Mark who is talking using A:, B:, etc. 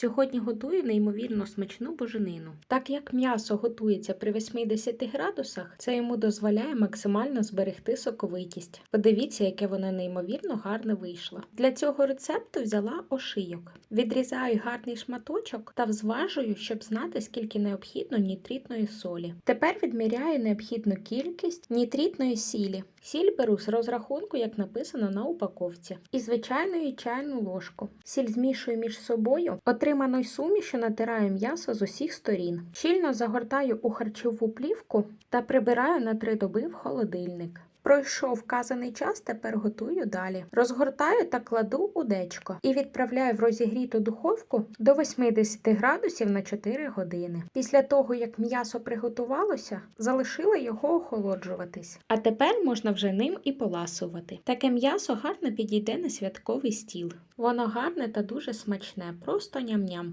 A: Сьогодні готую неймовірно смачну боженину. Так як м'ясо готується при 80 градусах, це йому дозволяє максимально зберегти соковитість. Подивіться, яке воно неймовірно гарне вийшло. Для цього рецепту взяла ошийок. Відрізаю гарний шматочок та взважую, щоб знати, скільки необхідно нітритної солі. Тепер відміряю необхідну кількість нітритної сілі. Сіль беру з розрахунку, як написано на упаковці, і звичайну чайну ложку. Сіль змішую між собою. Отриманою сумішю натираю м'ясо з усіх сторін. Щільно загортаю у харчову плівку та прибираю на три доби в холодильник. Пройшов вказаний час, тепер готую далі. Розгортаю та кладу у дечко і відправляю в розігріту духовку до 80 градусів на 4 години. Після того, як м'ясо приготувалося, залишила його охолоджуватись. А тепер можна вже ним і поласувати. Таке м'ясо гарно підійде на святковий стіл. Воно гарне та дуже смачне, просто ням-ням.